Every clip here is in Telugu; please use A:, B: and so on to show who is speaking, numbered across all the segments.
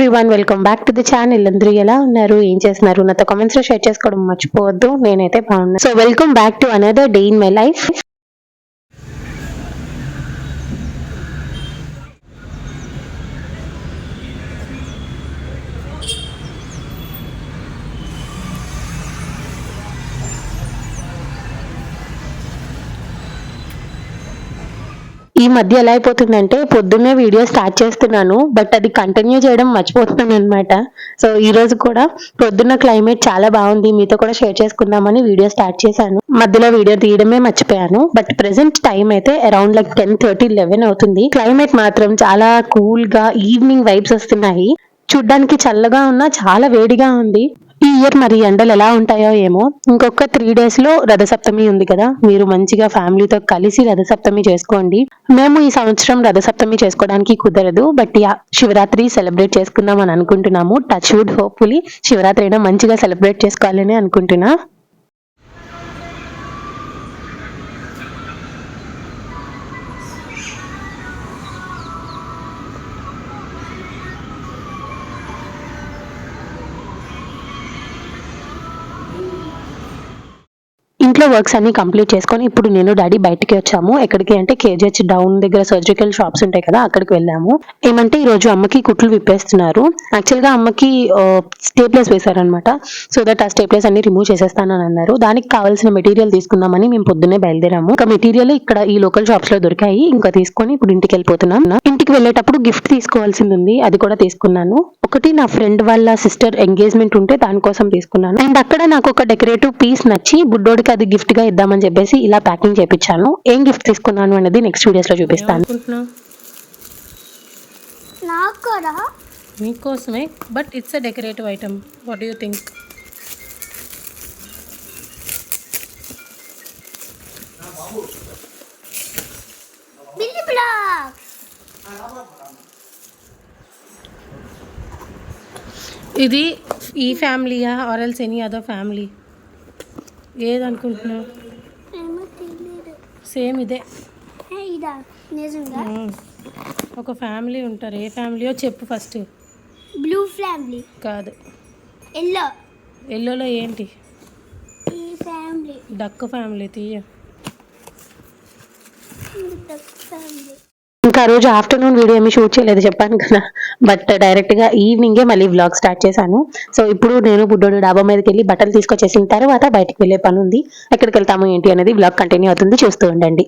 A: Everyone welcome back to the channel అందరూ ఎలా ఉన్నారు? ఏం చేస్తున్నారు? నాతో కామెంట్స్లో షేర్ చేసుకోవడం మర్చిపోవద్దు. నేనైతే బాగున్నాను so welcome back to another day in my life ఈ మధ్య ఎలా అయిపోతుందంటే పొద్దున్నే వీడియో స్టార్ట్ చేస్తున్నాను బట్ అది కంటిన్యూ చేయడం మర్చిపోతున్నాను అనమాట సో ఈ రోజు కూడా పొద్దున్న క్లైమేట్ చాలా బాగుంది మీతో కూడా షేర్ చేసుకుందామని వీడియో స్టార్ట్ చేశాను. మధ్యలో వీడియో తీయడమే మర్చిపోయాను బట్ ప్రెసెంట్ టైం అయితే around like ten thirty eleven అవుతుంది. క్లైమేట్ మాత్రం చాలా కూల్గా ఈవినింగ్ వైబ్స్ వస్తున్నాయి. చూడ్డానికి చల్లగా ఉన్నా చాలా వేడిగా ఉంది. ఈ ఇయర్ మరి ఎండలు ఎలా ఉంటాయో ఏమో. ఇంకొక త్రీ డేస్లో రథసప్తమి ఉంది కదా. మీరు మంచిగా ఫ్యామిలీతో కలిసి రథసప్తమి చేసుకోండి. మేము ఈ సంవత్సరం రథసప్తమి చేసుకోవడానికి కుదరదు. బట్ శివరాత్రి సెలబ్రేట్ చేసుకుందాం అని అనుకుంటున్నాము. టచ్ వుడ్ హోప్ఫుల్లీ శివరాత్రి అయినా మంచిగా సెలబ్రేట్ చేసుకోవాలని అనుకుంటున్నా. ఇంట్లో వర్క్స్ అన్ని కంప్లీట్ చేసుకొని ఇప్పుడు నేను డాడీ బయటికి వచ్చాము. ఎక్కడికి అంటే కేజీహెచ్ డౌన్ దగ్గర సర్జికల్ షాప్స్ ఉంటాయి కదా అక్కడికి వెళ్ళాము. ఏమంటే ఈ రోజు అమ్మకి కుట్లు విప్పేస్తున్నారు. యాక్చువల్గా అమ్మకి స్టేప్లెస్ వేశారనమాట సో దట్ ఆ స్టేప్లెస్ అన్ని రిమూవ్ చేసేస్తానని అన్నారు. దానికి కావాల్సిన మెటీరియల్ తీసుకుందామని మేము పొద్దున్నే బయలుదేరాము. ఇంకా మెటీరియల్ ఇక్కడ ఈ లోకల్ షాప్స్లో దొరికాయి. ఇంకా తీసుకొని ఇప్పుడు ఇంటికి వెళ్ళిపోతున్నాం. ఇంటికి వెళ్ళేటప్పుడు గిఫ్ట్ తీసుకోవాల్సింది ఉంది. అది కూడా తీసుకున్నాను. ఒకటి నా ఫ్రెండ్ వాళ్ళ సిస్టర్ ఎంగేజ్మెంట్ ఉంటే దానికోసం తీసుకున్నాను. అండ్ అక్కడ నాకు ఒక డెకరేటివ్ పీస్ నచ్చి బుడ్డోడికి అది గిఫ్ట్గా ఇద్దామని చెప్పేసి ఇలా ప్యాకింగ్ చేపించాను ఏం గిఫ్ట్ తీసుకున్నాను అనేది నెక్స్ట్ వీడియోస్లో చూపిస్తాను.
B: మీకోసమే but it's a decorative item what
C: you think
B: ఇది ఈ ఫ్యామిలీయా or else any other family ఏదనుకుంటున్నావు? Same ఇదే. ఒక ఫ్యామిలీ ఉంటారు. ఏ ఫ్యామిలీయో చెప్పు ఫస్ట్.
C: Blue family.
B: కాదు.
C: ఎల్లో.
B: ఎల్లోలో ఏంటి?
C: ఫ్యామిలీ.
B: డక్ ఫ్యామిలీ తీయ.
C: ఫ్యామిలీ.
A: ఆ రోజు ఆఫ్టర్నూన్ వీడియో ఏమి షూట్ చేయలేదు చెప్పాను కదా. బట్ డైరెక్ట్గా ఈవినింగే మళ్ళీ వ్లాగ్ స్టార్ట్ చేశాను. సో ఇప్పుడు నేను బుడ్డోడు డాబా మీదకి వెళ్ళి బట్టలు తీసుకొచ్చేసిన తర్వాత బయటకు వెళ్ళే పని ఉంది. ఎక్కడికి వెళ్తాము ఏంటి అనేది వ్లాగ్ కంటిన్యూ అవుతుంది. చూస్తూ ఉండండి.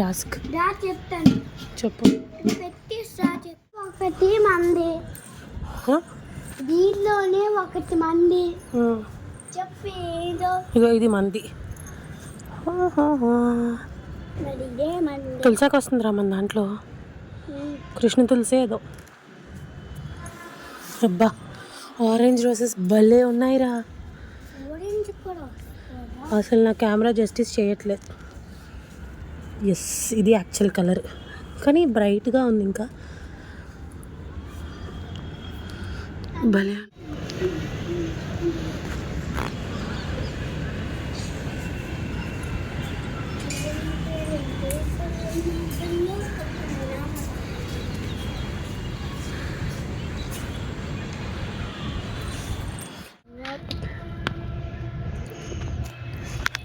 C: టాస్క్ చెప్తాను.
B: చెప్పు.
C: పెట్టి ఒకటి మంది? దీనిలోనే ఒకటి మంది. చెప్పు
B: ఇది
C: ఇదే మంది.
B: తులసాకి వస్తుందిరా మన దాంట్లో. కృష్ణ తులసి ఏదో. అబ్బా ఆరెంజ్ రోజెస్ భలే ఉన్నాయిరా? అసలు నా కెమెరా జస్టిస్ చేయట్లేదు. ఎస్ ఇది యాక్చువల్ కలర్ కానీ బ్రైట్గా ఉంది ఇంకా. భలే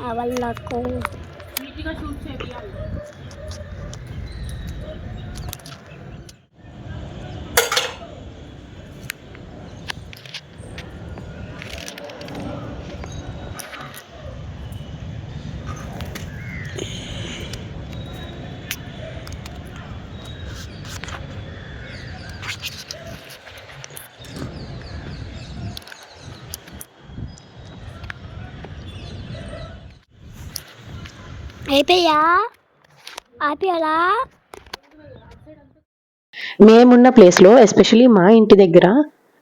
C: అవళ్ళకు అయిపోయా? ఆపేయాలా?
A: మేమున్న ప్లేస్లో ఎస్పెషలీ మా ఇంటి దగ్గర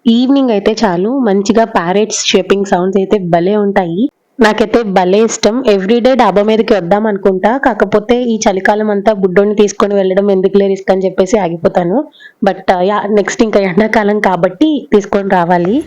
A: ఈవినింగ్ అయితే చాలు. మంచిగా ప్యారెట్స్ షేపింగ్ సౌండ్స్ అయితే భలే ఉంటాయి. నాకైతే భలే ఇష్టం. ఎవ్రీడే డాబా మీదకి వద్దాం అనుకుంటా. కాకపోతే ఈ చలికాలం అంతా బుడ్డోని తీసుకొని వెళ్ళడం ఎందుకులే రిస్క్ అని చెప్పేసి ఆగిపోతాను. బట్ uh, యా నెక్స్ట్ ఇంకా ఎండాకాలం కాబట్టి తీసుకొని రావాలి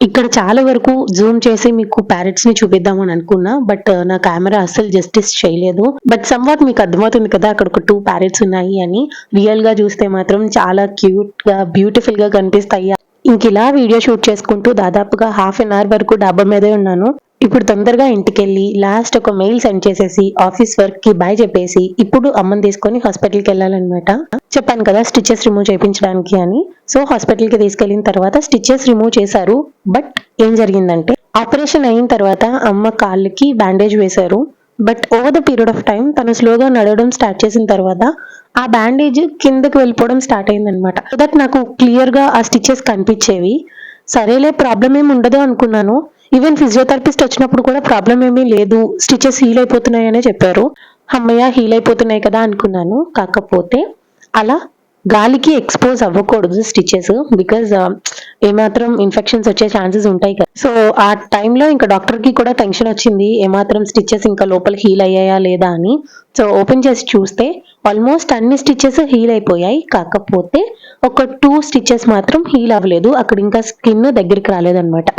A: ఇక్కడ చాలా వరకు జూమ్ చేసి మీకు ప్యారెట్స్ని చూపిద్దామని అనుకున్నా బట్ uh, నా కెమెరా అస్సలు జస్టిస్ చేయలేదు. బట్ సమ్వాట్ మీకు అర్థమవుతుంది కదా అక్కడ ఒక టూ ప్యారెట్స్ ఉన్నాయి అని. రియల్గా చూస్తే మాత్రం చాలా క్యూట్గా బ్యూటిఫుల్గా కనిపిస్తాయి. ఇంక ఇలా వీడియో షూట్ చేసుకుంటూ దాదాపుగా హాఫ్ అన్ అవర్ వరకు డాబా మీదే ఉన్నాను. ఇప్పుడు తొందరగా ఇంటికెళ్ళి లాస్ట్ ఒక మెయిల్ సెండ్ చేసేసి ఆఫీస్ వర్క్కి బాయ్ చెప్పేసి ఇప్పుడు అమ్మని తీసుకొని హాస్పిటల్కి వెళ్ళాలన్నమాట చెప్పాను కదా స్టిచెస్ రిమూవ్ చేయించడానికి అని. సో హాస్పిటల్కి తీసుకెళ్ళిన తర్వాత స్టిచెస్ రిమూవ్ చేశారు. బట్ ఏం జరిగిందంటే ఆపరేషన్ అయిన తర్వాత అమ్మ కాళ్ళకి బ్యాండేజ్ వేశారు. But over the period of time తను స్లోగా నడవడం స్టార్ట్ చేసిన తర్వాత ఆ బ్యాండేజ్ కిందకి వెళ్ళిపోవడం స్టార్ట్ అయిందనమాట సో దట్ నాకు క్లియర్గా ఆ స్టిచెస్ కనిపించేవి. సరేలే ప్రాబ్లం ఏమి ఉండదు అనుకున్నాను. ఈవెన్ ఫిజియోథెరపిస్ట్ వచ్చినప్పుడు కూడా ప్రాబ్లం ఏమీ లేదు. స్టిచెస్ హీల్ అయిపోతున్నాయనే చెప్పారు. అమ్మయ్య హీల్ అయిపోతున్నాయి కదా అనుకున్నాను. కాకపోతే అలా గాలికి ఎక్స్పోజ్ అవ్వకూడదు స్టిచెస్ బికాజ్ ఏమాత్రం ఇన్ఫెక్షన్స్ వచ్చే ఛాన్సెస్ ఉంటాయి కదా. సో ఆ టైంలో ఇంకా డాక్టర్కి కూడా టెన్షన్ వచ్చింది. ఏమాత్రం స్టిచ్చెస్ ఇంకా లోపల హీల్ అయ్యాయా లేదా అని. సో ఓపెన్ చేసి చూస్తే ఆల్మోస్ట్ అన్ని స్టిచెస్ హీల్ అయిపోయాయి. కాకపోతే ఒక టూ స్టిచ్చెస్ మాత్రం హీల్ అవ్వలేదు. అక్కడ ఇంకా స్కిన్ దగ్గరికి రాలేదన్నమాట.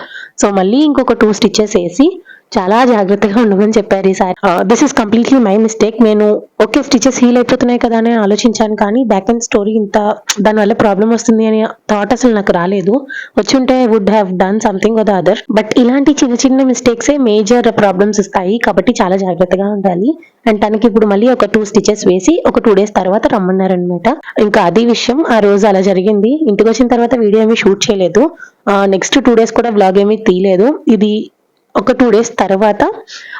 A: సో మళ్ళీ ఇంకొక టూ స్టిచ్చెస్ వేసి చాలా జాగ్రత్తగా ఉండమని చెప్పారు ఈసారి this is completely my mistake నేను ఓకే స్టిచెస్ హీల్ అయిపోతున్నాయి కదా అని ఆలోచించాను కానీ బ్యాక్ అండ్ స్టోరీ ఇంత దానివల్ల ప్రాబ్లం వస్తుంది అని థాట్ అసలు నాకు రాలేదు. వచ్చుంటే would have done something the other but ఇలాంటి చిన్న చిన్న మిస్టేక్సే మేజర్ ప్రాబ్లమ్స్ ఇస్తాయి కాబట్టి చాలా జాగ్రత్తగా ఉండాలి. అండ్ తనకి ఇప్పుడు మళ్ళీ ఒక టూ స్టిచెస్ వేసి ఒక టూ డేస్ తర్వాత రమ్మన్నారనమాట ఇంకా అది విషయం ఆ రోజు అలా జరిగింది. ఇంటికి వచ్చిన తర్వాత వీడియో ఏమీ షూట్ చేయలేదు. నెక్స్ట్ టూ డేస్ కూడా బ్లాగ్ ఏమీ తీయలేదు. ఇది ఒక టూ డేస్ తర్వాత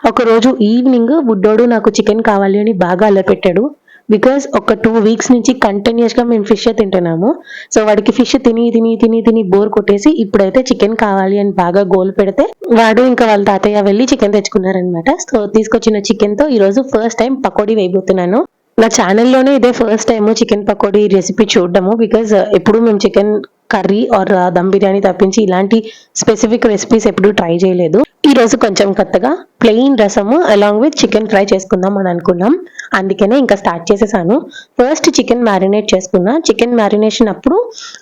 A: ఒకరోజు ఈవినింగ్ బుడ్డోడు నాకు చికెన్ కావాలి అని బాగా అల్లపెట్టాడు. బికాస్ ఒక టూ వీక్స్ నుంచి కంటిన్యూస్గా మేము ఫిష్ తింటున్నాము. సో వాడికి ఫిష్ తిని తిని తిని తిని బోర్ కొట్టేసి ఇప్పుడైతే చికెన్ కావాలి అని బాగా గోల్ పెడితే వాడు ఇంకా వాళ్ళ తాతయ్య వెళ్ళి చికెన్ తెచ్చుకున్నారనమాట సో తీసుకొచ్చిన చికెన్తో ఈరోజు ఫస్ట్ టైం పకోడీ వేయబోతున్నాను. నా ఛానల్లోనే ఇదే first time chicken pakodi recipe చూడడము. బికాజ్ uh, ఎప్పుడు మేము chicken curry or uh, dum biryani తప్పించి ఇలాంటి స్పెసిఫిక్ రెసిపీస్ ఎప్పుడు ట్రై చేయలేదు. ఈ రోజు కొంచెం కొత్తగా ప్లెయిన్ రసము అలాంగ్ విత్ చికెన్ ఫ్రై చేసుకుందాం అని అనుకున్నాం. అందుకనే ఇంకా స్టార్ట్ చేసేసాను. ఫస్ట్ చికెన్ మ్యారినేట్ చేసుకున్నా. చికెన్ మ్యారినేషన్ అప్పుడు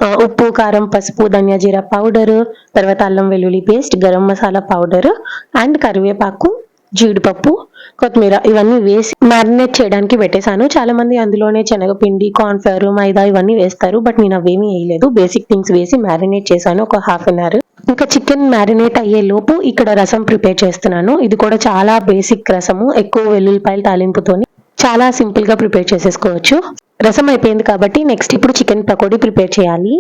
A: uh, ఉప్పు కారం పసుపు ధనియా జీరా పౌడర్ తర్వాత అల్లం వెల్లుల్లి paste garam masala powder and కరివేపాకు జీడిపప్పు కొత్తిమీర ఇవన్నీ వేసి మ్యారినేట్ చేయడానికి పెట్టేశాను. చాలా మంది అందులోనే శనగపిండి కార్న్ఫ్లవర్ మైదా ఇవన్నీ వేస్తారు. బట్ నేను అవేమీ వేయలేదు. బేసిక్ థింగ్స్ వేసి మ్యారినేట్ చేశాను ఒక హాఫ్ అన్ అవర్ ఇంకా చికెన్ మ్యారినేట్ అయ్యే లోపు ఇక్కడ రసం ప్రిపేర్ చేస్తున్నాను. ఇది కూడా చాలా బేసిక్ రసము. ఎక్కువ వెల్లుల్లిపాయలు తాలింపుతోని చాలా సింపుల్గా ప్రిపేర్ చేసేసుకోవచ్చు. రసం అయిపోయింది కాబట్టి నెక్స్ట్ ఇప్పుడు చికెన్ పకోడీ ప్రిపేర్ చేయాలి.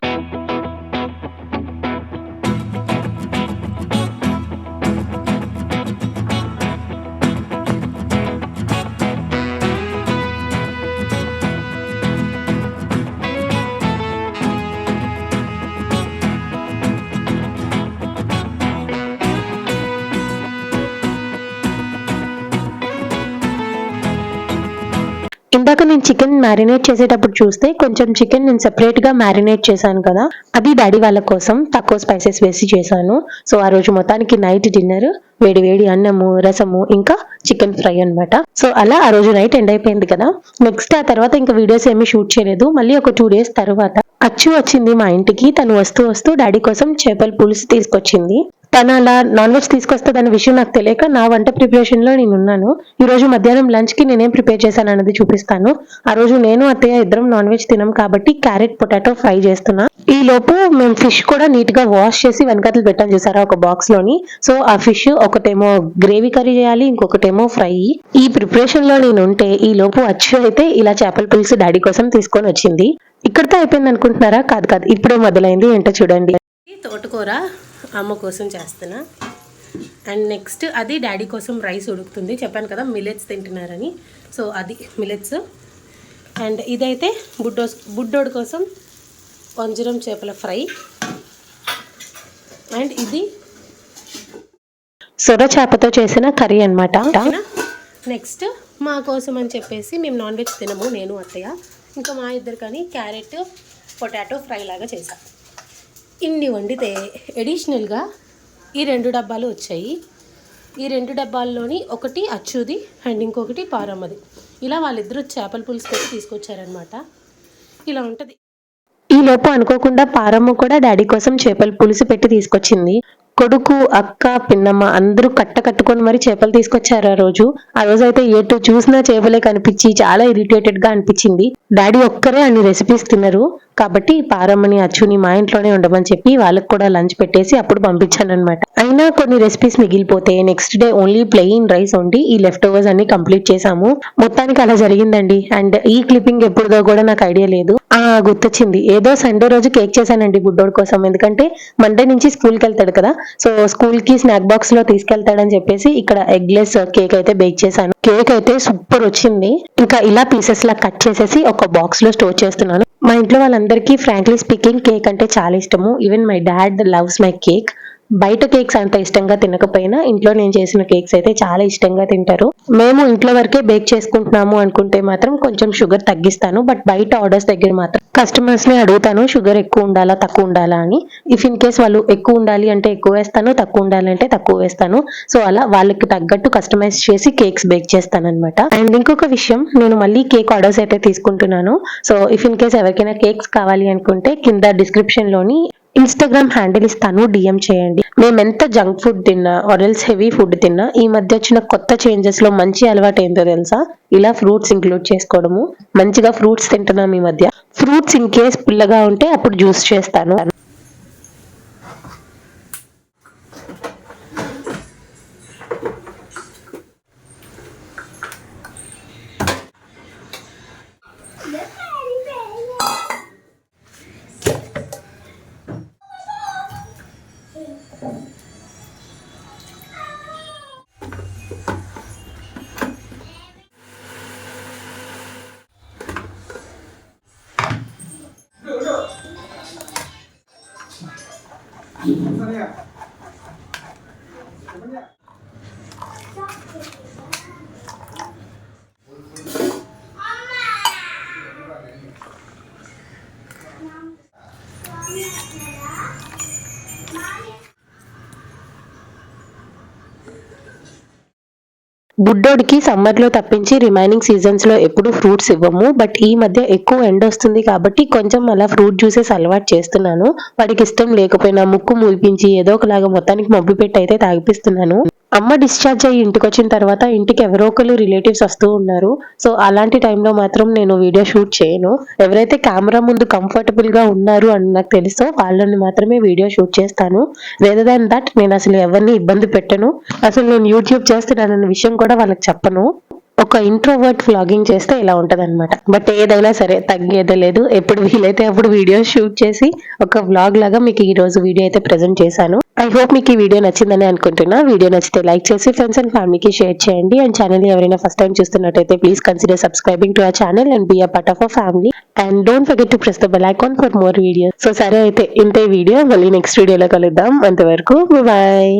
A: ఇందాక నేను చికెన్ మ్యారినేట్ చేసేటప్పుడు చూస్తే కొంచెం చికెన్ నేను సెపరేట్గా మ్యారినేట్ చేశాను కదా అది డాడీ వాళ్ళ కోసం తక్కువ స్పైసెస్ వేసి చేశాను. సో ఆ రోజు మొత్తానికి నైట్ డిన్నర్ వేడి వేడి అన్నము రసము ఇంకా చికెన్ ఫ్రై అన్నమాట. సో అలా ఆ రోజు నైట్ ఎండ్ అయిపోయింది కదా. నెక్స్ట్ ఆ తర్వాత ఇంకా వీడియోస్ ఏమీ షూట్ చేయలేదు. మళ్ళీ ఒక టూ డేస్ తర్వాత అచ్చు వచ్చింది మా ఇంటికి. తను వస్తూ వస్తూ డాడీ కోసం చేపల పులుసు తీసుకొచ్చింది. తను అలా నాన్ వెజ్ తీసుకొస్తుందన్న విషయం నాకు తెలియక నా వంట ప్రిపరేషన్లో నేను ఉన్నాను. ఈ రోజు మధ్యాహ్నం లంచ్కి నేనేం ప్రిపేర్ చేశాను అన్నది చూపిస్తాను. ఆ రోజు నేను అత్తయ్య ఇద్దరం నాన్ వెజ్ తినం కాబట్టి క్యారెట్ పొటాటో ఫ్రై చేస్తున్నా. ఈ లోపు మేము ఫిష్ కూడా నీట్గా వాష్ చేసి వెనకతలు పెట్టాం చూసారా ఒక బాక్స్లోని. సో ఆ ఫిష్ ఒకటేమో గ్రేవీ కర్రీ చేయాలి ఇంకొకటేమో ఫ్రై ఈ ప్రిపరేషన్లో నేను ఉంటే ఈ లోపు అచ్చు అయితే ఇలా చేపల పులుసు డాడీ కోసం తీసుకొని వచ్చింది. ఇక్కడితో అయిపోయింది అనుకుంటున్నారా కాదు కాదు. ఇప్పుడే మొదలైంది. ఏంటో చూడండి.
B: తోటకూర. అమ్మ కోసం చేస్తున్నా. అండ్ నెక్స్ట్ అది డాడీ కోసం రైస్ ఉడుకుతుంది. చెప్పాను కదా మిలెట్స్ తింటున్నారని. సో అది మిలెట్స్ అండ్ ఇదైతే బుడ్డో బుడ్డోడు కోసం వంజరం చేపల ఫ్రై. అండ్ ఇది
A: సొర చేపతో చేసిన కర్రీ అన్నమాట.
B: నెక్స్ట్ మా కోసం అని చెప్పేసి మేము నాన్ వెజ్ తినము నేను అత్తయ్య. ఇంకా మా ఇద్దరు కానీ క్యారెట్ పొటాటో ఫ్రై లాగా చేసా. ఇన్ని వండితే ఎడిషనల్గా ఈ రెండు డబ్బాలు వచ్చాయి. ఈ రెండు డబ్బాల్లోని ఒకటి అచ్చుది అండ్ ఇంకొకటి పారమ్మది. ఇలా వాళ్ళిద్దరూ చేపల పులుసు పెట్టి తీసుకొచ్చారనమాట ఇలా ఉంటుంది.
A: ఈ లోపు అనుకోకుండా పారమ్మ కూడా డాడీ కోసం చేపల పులుసు పెట్టి తీసుకొచ్చింది. కొడుకు అక్క పిన్నమ్మ అందరూ కట్ట కట్టుకొని మరి చేపలు తీసుకొచ్చారు ఆ రోజు. ఆ రోజు అయితే ఎటు చూసినా చేపలే కనిపించి చాలా ఇరిటేటెడ్గా అనిపించింది. డాడీ ఒక్కరే అన్ని రెసిపీస్ తిన్నారు కాబట్టి పారమ్మని అచ్చుని మా ఇంట్లోనే ఉండమని చెప్పి వాళ్ళకి కూడా లంచ్ పెట్టేసి అప్పుడు పంపించాను అనమాట అయినా కొన్ని రెసిపీస్ మిగిలిపోతే next day only plain rice ఉండి ఈ లెఫ్ట్ ఓవర్స్ అన్ని కంప్లీట్ చేసాము మొత్తానికి అలా జరిగిందండి. అండ్ ఈ క్లిప్పింగ్ ఎప్పుడుదో కూడా నాకు ఐడియా లేదు. ఆ గుర్తొచ్చింది. ఏదో సండే రోజు కేక్ చేశానండి బుడ్డోడి కోసం. ఎందుకంటే మండే నుంచి స్కూల్కి వెళ్తాడు కదా. సో స్కూల్కి స్నాక్ బాక్స్లో తీసుకెళ్తాడని చెప్పేసి ఇక్కడ ఎగ్లెస్ కేక్ అయితే బేక్ చేశాను. కేక్ అయితే సూపర్ వచ్చింది. ఇంకా ఇలా పీసెస్ లా కట్ చేసేసి ఒక బాక్స్లో స్టోర్ చేస్తున్నాను. మా ఇంట్లో వాళ్ళందరికీ ఫ్రాంక్లీ స్పీకింగ్ కేక్ అంటే చాలా ఇష్టము. Even my dad loves my cake బయట కేక్స్ అంత ఇష్టంగా తినకపోయినా ఇంట్లో నేను చేసిన కేక్స్ అయితే చాలా ఇష్టంగా తింటారు. మేము ఇంట్లో వరకే బేక్ చేసుకుంటున్నాము అనుకుంటే మాత్రం కొంచెం షుగర్ తగ్గిస్తాను బట్ బయట ఆర్డర్స్ దగ్గర మాత్రం కస్టమర్స్ని అడుగుతాను షుగర్ ఎక్కువ ఉండాలా తక్కువ ఉండాలా అని. ఇఫ్ ఇన్ కేస్ వాళ్ళు ఎక్కువ ఉండాలి అంటే ఎక్కువ వేస్తాను తక్కువ ఉండాలి అంటే తక్కువ వేస్తాను. సో అలా వాళ్ళకి తగ్గట్టు కస్టమైజ్ చేసి కేక్స్ బేక్ చేస్తాను అనమాట అండ్ ఇంకొక విషయం నేను మళ్ళీ కేక్ ఆర్డర్స్ అయితే తీసుకుంటున్నాను. సో ఇఫ్ ఇన్ కేస్ ఎవరికైనా కేక్స్ కావాలి అనుకుంటే కింద డిస్క్రిప్షన్లోని ఇన్స్టాగ్రామ్ హ్యాండిల్ ఇస్తాను డిఎం చేయండి. మేము ఎంత జంక్ ఫుడ్ తిన్నా ఆరెల్స్ హెవీ ఫుడ్ తిన్నా ఈ మధ్య వచ్చిన కొత్త చేంజెస్లో మంచి అలవాటు ఏంటో తెలుసా? ఇలా ఫ్రూట్స్ ఇంక్లూడ్ చేసుకోవడము. మంచిగా ఫ్రూట్స్ తింటున్నాం ఈ మధ్య. ఫ్రూట్స్ ఇన్ కేస్ పుల్లగా ఉంటే అప్పుడు జ్యూస్ చేస్తాను. బుడ్డోడికి సమ్మర్లో తప్పించి రిమైనింగ్ సీజన్స్లో ఎప్పుడు ఫ్రూట్స్ ఇవ్వము. బట్ ఈ మధ్య ఎక్కువ ఎండ వస్తుంది కాబట్టి కొంచెం అలా ఫ్రూట్ జ్యూసెస్ అలవాటు చేస్తున్నాను. వాడికి ఇష్టం లేకపోయినా ముక్కు మూపించి ఏదో ఒకలాగా మొత్తానికి మబ్బు పెట్టి అయితే తాగిపిస్తున్నాను. అమ్మ డిశ్చార్జ్ అయ్యి ఇంటికి వచ్చిన తర్వాత ఇంటికి ఎవరో ఒకరు రిలేటివ్స్ వస్తూ ఉన్నారు. సో అలాంటి టైంలో మాత్రం నేను వీడియో షూట్ చేయను. ఎవరైతే కెమెరా ముందు కంఫర్టబుల్గా ఉన్నారు అని నాకు తెలుసో వాళ్ళని మాత్రమే వీడియో షూట్ చేస్తాను. వేదర్ దాన్ దట్ నేను అసలు ఎవరిని ఇబ్బంది పెట్టను. అసలు నేను యూట్యూబ్ చేస్తున్నానన్న విషయం కూడా వాళ్ళకి చెప్పను. ఒక ఇంట్రోవర్ట్ వ్లాగింగ్ చేస్తే ఇలా ఉంటది అనమాట బట్ ఏదైనా సరే తగ్గేదే లేదు. ఎప్పుడు వీలైతే అప్పుడు వీడియో షూట్ చేసి ఒక వ్లాగ్ లాగా మీకు ఈ రోజు వీడియో అయితే ప్రెజెంట్ చేశాను. ఐ హోప్ మీకు ఈ వీడియో నచ్చిందని అనుకుంటున్నా. వీడియో నచ్చితే లైక్ చేసి ఫ్రెండ్స్ అండ్ ఫ్యామిలీకి షేర్ చేయండి. అండ్ ఛానల్ ఎవరైనా ఫస్ట్ టైం చూస్తున్నట్టయితే please consider subscribing to our channel and be a part of a family and don't forget to press the bell icon for more videos so సరే అయితే ఇంతే వీడియో. మళ్ళీ నెక్స్ట్ వీడియోలో కలుద్దాం. అంతవరకు బాయ్